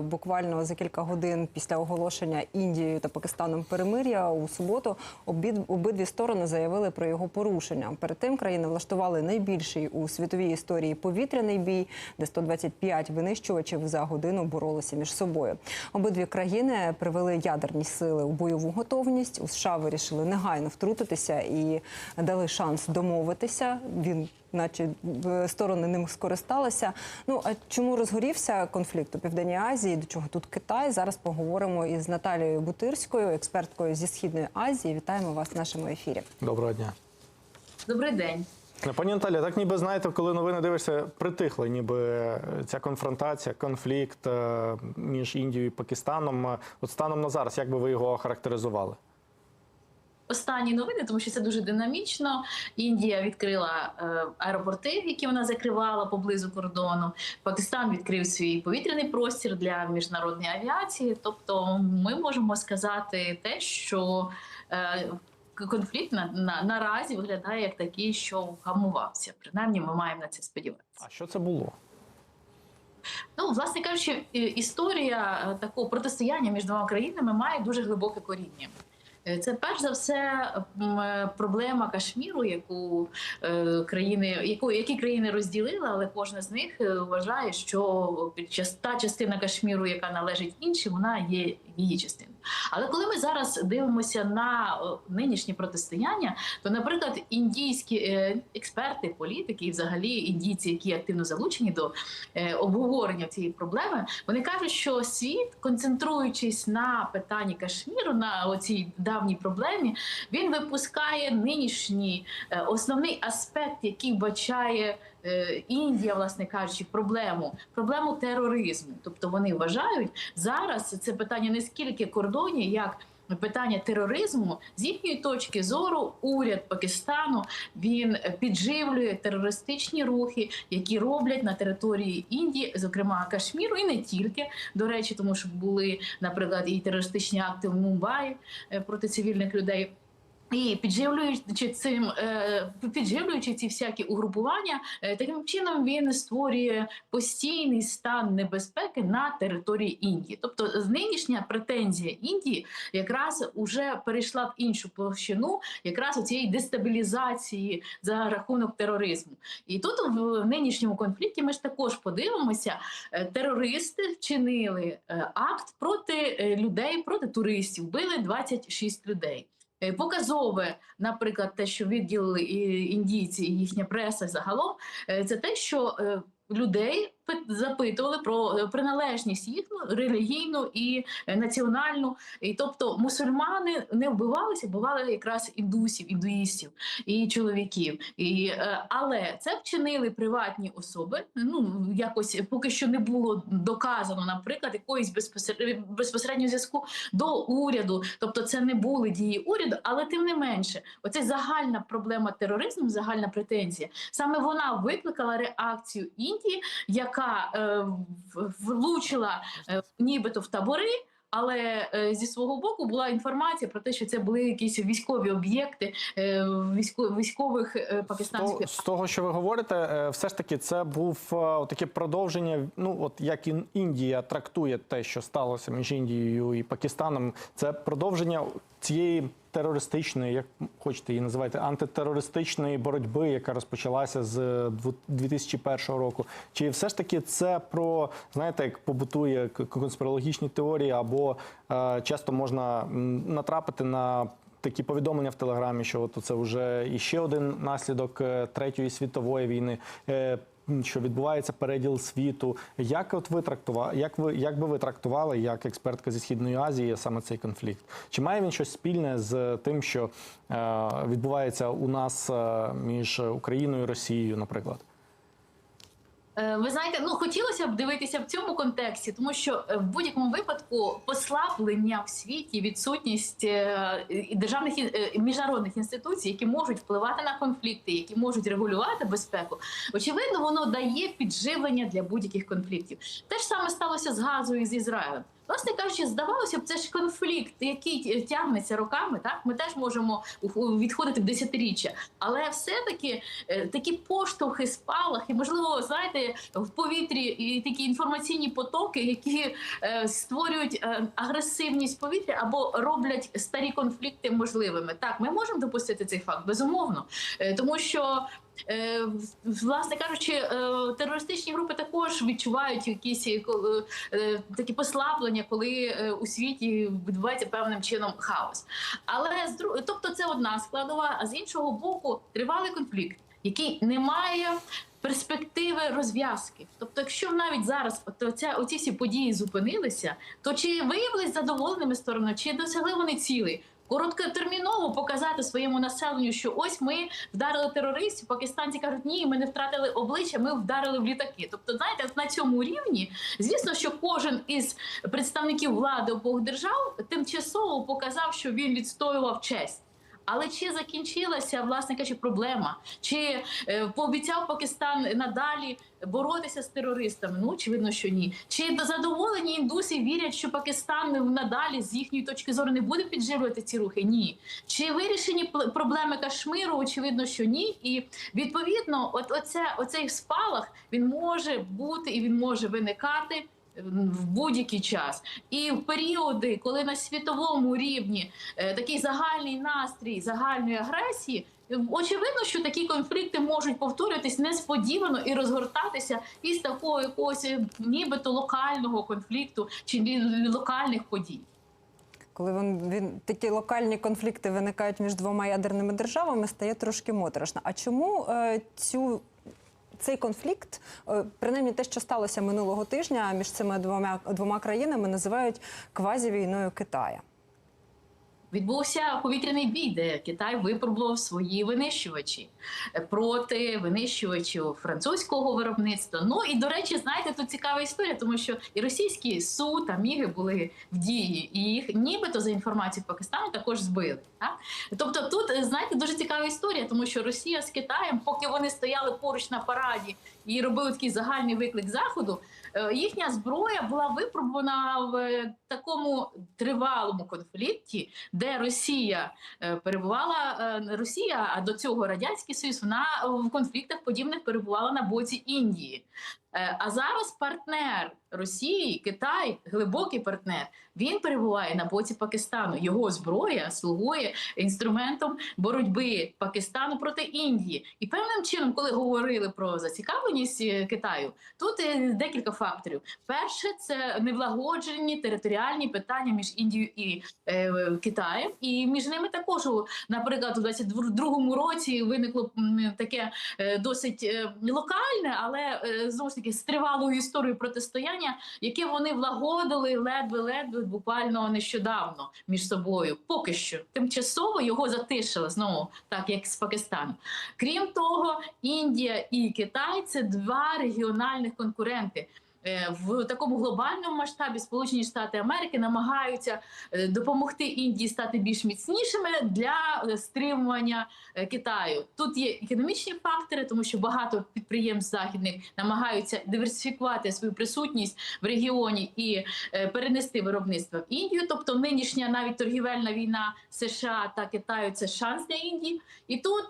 Буквально за кілька годин після оголошення Індією та Пакистаном перемир'я у суботу обід, обидві сторони заявили про його порушення. Перед тим країни влаштували найбільший у світовій історії повітряний бій, де 125 винищувачів за годину боролися між собою. Обидві країни привели ядерні сили у бойову готовність. У США вирішили негайно втрутитися і дали шанс домовитися. Він наче е, сторони ним скористалися. Ну а чому розгорівся конфлікт у Південній Азії? До чого тут Китай? Зараз поговоримо із Наталією Бутирською, експерткою зі східної Азії. Вітаємо вас в нашому ефірі. Доброго дня. Добрий день. Пані Наталі, так ніби знаєте, коли новини дивишся, притихли, ніби ця конфронтація, конфлікт е, між Індією і Пакистаном. Е, От станом на зараз, як би ви його охарактеризували? Останні новини, тому що це дуже динамічно. Індія відкрила е, аеропорти, які вона закривала поблизу кордону. Пакистан відкрив свій повітряний простір для міжнародної авіації. Тобто, ми можемо сказати те, що е, конфлікт на, на наразі виглядає як такий, що вгамувався. Принаймні, ми маємо на це сподіватися. А що це було? Ну, власне кажучи, історія е, такого протистояння між двома країнами має дуже глибоке коріння. Е, Це перш за все е, проблема Кашміру, яку е, країни, яку які країни розділили, але кожна з них вважає, що та частина Кашміру, яка належить іншим, вона є її частиною. Але коли ми зараз дивимося на е, нинішнє протистояння, то, наприклад, індійські е, експерти, політики і взагалі індійці, які активно залучені до е, обговорення цієї проблеми, вони кажуть, що світ, концентруючись на питанні Кашміру, на оцій давній проблемі, він випускає нинішній основний аспект, який бачає. Е, Індія, власне кажучи, проблему проблему тероризму. Тобто вони вважають зараз це питання не скільки кордонів, як питання тероризму з їхньої точки зору. Уряд Пакистану він підживлює терористичні рухи, які роблять на території Індії, зокрема Кашміру, і не тільки до речі, тому що були, наприклад, і терористичні акти в Мумбаї е, проти цивільних людей. І підживлюючи цим, е, підживлюючи ці всякі угрупування, е, таким чином він створює постійний стан небезпеки на території Індії. Тобто, нинішня претензія Індії якраз уже перейшла в іншу площину, якраз у цієї дестабілізації за рахунок тероризму. І тут в нинішньому конфлікті ми ж також подивимося, е, терористи вчинили акт проти людей, проти туристів, вбили 26 людей. Е, Показове, наприклад, те, що відділили індійці і їхня преса загалом, е, це те, що е, людей запитували про е, приналежність їхню релігійну і е, національну. І тобто мусульмани не вбивалися, вбивали якраз індусів, індуїстів і чоловіків. І, е, але це вчинили приватні особи. Ну якось поки що не було доказано, наприклад, якоїсь безпосередньо безпосереднього зв'язку до уряду. Тобто, це не були дії уряду, але тим не менше, оце загальна проблема тероризму, загальна претензія. Саме вона викликала реакцію Індії, яка е, влучила е, нібито в табори. Але е, зі свого боку була інформація про те, що це були якісь військові об'єкти військо, військових пакистанських з того, що ви говорите, все ж таки це був таке продовження. Ну от як Індія трактує те, що сталося між Індією і Пакистаном, це продовження цієї терористичної, як хочете її називати, антитерористичної боротьби, яка розпочалася з е, дву- 2001 року. Чи все ж таки це про знаєте, як побутує конспірологічні теорії, або е, часто можна натрапити на такі повідомлення в телеграмі, що от це вже іще один наслідок е, третьої світової війни. е, Що відбувається переділ світу? Як от ви трактували, як ви як би ви трактували як експертка зі східної Азії саме цей конфлікт? Чи має він щось спільне з тим, що е, відбувається у нас е, між Україною і Росією, наприклад? Е, Ви знаєте, ну хотілося б дивитися в цьому контексті, тому що е, в будь-якому випадку послаблення в світі, відсутність державних і державних е, міжнародних інституцій, які можуть впливати на конфлікти, які можуть регулювати безпеку, очевидно, воно дає підживлення для будь-яких конфліктів. Те саме сталося з газою і з Ізраїлем. Власне кажучи, здавалося б, це ж конфлікт, який тягнеться роками. Так ми теж можемо відходити в десятиріччя, але все-таки е, такі поштовхи, спалахи, можливо, знаєте, в повітрі і такі інформаційні потоки, які е, створюють е, агресивність повітря або роблять старі конфлікти можливими. Так, ми можемо допустити цей факт, безумовно, тому що. Е, власне кажучи, е, терористичні групи також відчувають якісь е, такі послаблення, коли у світі відбувається певним чином хаос. Але тобто, це одна складова, а з іншого боку, тривалий конфлікт, який не має перспективи розв'язки. Тобто, якщо навіть зараз от оця, оці всі події зупинилися, то чи виявились задоволеними сторонами, чи досягли вони цілей? Короткотерміново показати своєму населенню, що ось ми вдарили терористів. Пакистанці кажуть, ні, ми не втратили обличчя, ми вдарили в літаки. Тобто, знаєте, на цьому рівні, звісно, що кожен із представників влади обох держав тимчасово показав, що він відстоював честь. Але чи закінчилася власне кажучи, проблема? Чи е, пообіцяв Пакистан надалі боротися з терористами? Ну очевидно, що ні. Чи задоволені індуси вірять, що Пакистан надалі з їхньої точки зору не буде підживлювати ці рухи? Ні. Чи вирішені проблеми Кашмиру? Очевидно, що ні. І відповідно, от оце, оцей спалах він може бути і він може виникати. В будь-який час і в періоди, коли на світовому рівні е, такий загальний настрій загальної агресії, очевидно, що такі конфлікти можуть повторюватись несподівано і розгортатися із такого якогось е, нібито локального конфлікту чи локальних подій. Коли він, він такі локальні конфлікти виникають між двома ядерними державами, стає трошки моторошно. А чому е, цю цей конфлікт, е, принаймні те, що сталося минулого тижня між цими двома двома країнами, називають квазівійною Китая? Відбувся повітряний бій, де Китай випробував свої винищувачі е, проти винищувачів французького виробництва. Ну і до речі, знаєте, тут цікава історія, тому що і російські су та міги були в дії, і їх нібито за інформацією Пакистану також збили. Так? Тобто, тут е, знаєте дуже цікава історія, тому що Росія з Китаєм, поки вони стояли поруч на параді і робили такий загальний виклик заходу. Е, Їхня зброя була випробувана в е, такому тривалому конфлікті, де Росія е, перебувала Росія, а до цього радянський Союз вона в конфліктах подібних перебувала на боці Індії. Е, А зараз партнер Росії, Китай, глибокий партнер, він перебуває на боці Пакистану. Його зброя слугує інструментом боротьби Пакистану проти Індії. І певним чином, коли говорили про зацікавленість е, Китаю, тут е, декілька факторів. Перше, це невлагоджені територіальні питання між Індією і е, Китаєм, і між ними також, наприклад, у 22-му році виникло таке досить локальне, але знову ж таки з тривалою історією протистояння, яке вони влагодили ледве-ледве буквально нещодавно між собою. Поки що тимчасово його затишили знову, так як з Пакистаном. Крім того, Індія і Китай це два регіональних конкуренти. Е, В такому глобальному масштабі Сполучені Штати Америки намагаються е, допомогти Індії стати більш міцнішими для е, стримування Китаю. Тут є економічні фактори, тому що багато підприємств західних намагаються диверсифікувати свою присутність в регіоні і перенести виробництво в Індію. Тобто нинішня навіть торгівельна війна США та Китаю це шанс для Індії. І тут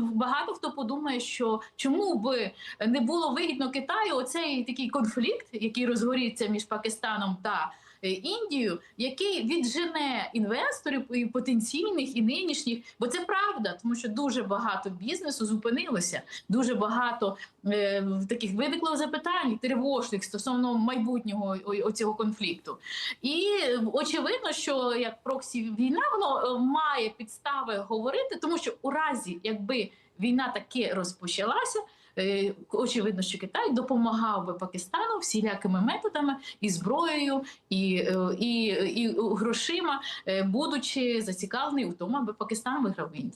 багато хто подумає, що чому би не було вигідно Китаю оцей такий конфлікт, який розгоріться між Пакистаном та е, Індією, який віджене інвесторів і потенційних і нинішніх, бо це правда, тому що дуже багато бізнесу зупинилося, дуже багато е, таких виникло запитань тривожних стосовно майбутнього о- оцього конфлікту. І е, очевидно, що як проксі війна воно е, має підстави говорити, тому що у разі, якби війна таки розпочалася. Е, Очевидно, що Китай допомагав би Пакистану всілякими методами і зброєю, і, е, і, і грошима, е, будучи зацікавлений у тому, аби Пакистан виграв війну.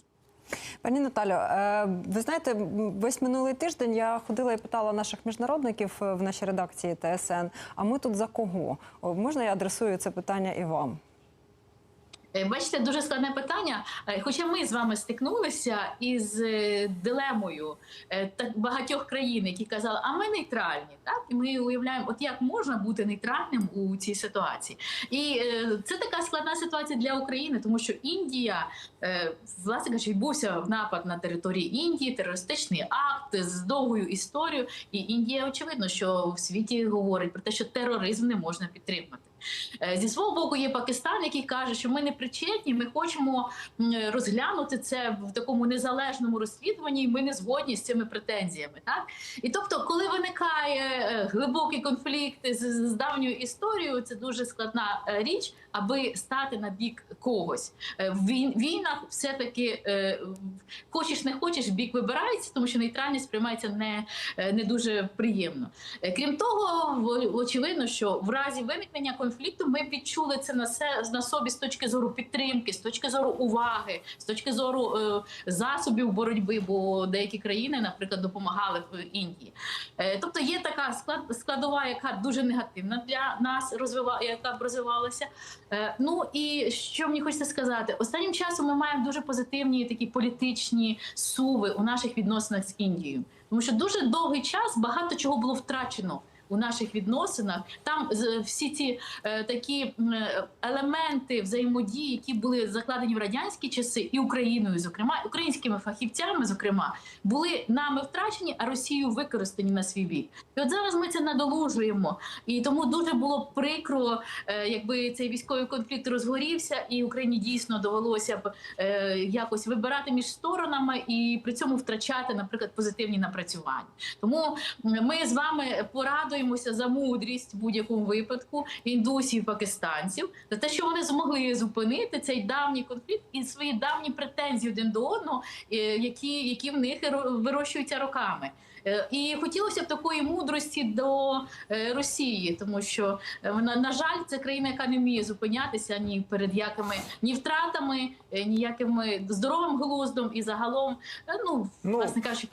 Пані Наталю, ви знаєте, весь минулий тиждень я ходила і питала наших міжнародників в нашій редакції ТСН. А ми тут за кого? Можна я адресую це питання і вам? Е, Бачите, дуже складне питання. Е, Хоча ми з вами стикнулися із е, дилемою так багатьох країн, які казали, а ми нейтральні. Так і ми уявляємо, от як можна бути нейтральним у цій ситуації. І це така складна ситуація для України, тому що Індія, власне кажучи, відбувся напад на території Індії, терористичний акт з довгою історією. І Індія, очевидно, що в світі говорить про те, що тероризм не можна підтримати. Е, Зі свого боку є Пакистан, який каже, що ми не причетні, ми хочемо розглянути це в такому незалежному розслідуванні, і ми не згодні з цими претензіями. Так і тобто, коли виникає е, глибокий конфлікт з, з давньою історією, це дуже складна е, річ, аби стати на бік когось. В війнах все-таки е, хочеш не хочеш, бік вибирається, тому що нейтральність сприймається не, не дуже приємно. Крім того, очевидно, що в разі виникнення конфлікту ми відчули це на се на собі з точки зору підтримки, з точки зору уваги, з точки зору е, засобів боротьби, бо деякі країни, наприклад, допомагали в Індії. Е, тобто є така склад складова, яка дуже негативна для нас розвива, яка б розвивалася. Е, ну і що мені хочеться сказати, останнім часом ми маємо дуже позитивні такі політичні суви у наших відносинах з Індією, тому що дуже довгий час багато чого було втрачено. У наших відносинах там всі ці е, такі е, елементи взаємодії, які були закладені в радянські часи, і Україною, зокрема, українськими фахівцями, зокрема, були нами втрачені, а Росією використані на свій бік. І от зараз ми це надолужуємо. І тому дуже було прикро, е, якби цей військовий конфлікт розгорівся, і Україні дійсно довелося б якось вибирати між сторонами і при цьому втрачати, наприклад, позитивні напрацювання. Тому ми з вами порадуємося за мудрість в будь-якому випадку індусів, пакистанців за те, що вони змогли зупинити цей давній конфлікт і свої давні претензії один до одного, е, які, які в них вирощуються роками. Е, І хотілося б такої мудрості до е, Росії, тому що вона на жаль, це країна, яка не вміє зупинятися ні перед якими ні втратами, ніякими здоровим глуздом і загалом, ну, Ну, власне кажучи,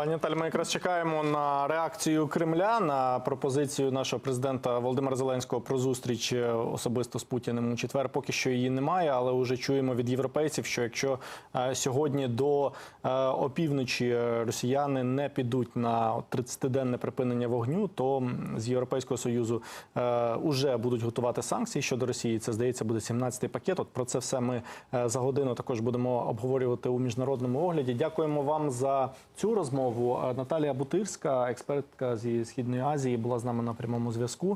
Пані Наталі, ми якраз чекаємо на реакцію Кремля на пропозицію нашого президента Володимира Зеленського про зустріч е, особисто з Путіним у четвер. Поки що її немає, але вже чуємо від європейців, що якщо е, сьогодні до е, опівночі росіяни не підуть на 30-денне припинення вогню, то з Європейського союзу е, уже будуть готувати санкції щодо Росії. Це здається буде 17-й пакет. От про це все ми за годину також будемо обговорювати у міжнародному огляді. Дякуємо вам за цю розмову. Е, Наталія Бутирська, експертка зі східної Азії, була з нами на прямому зв'язку.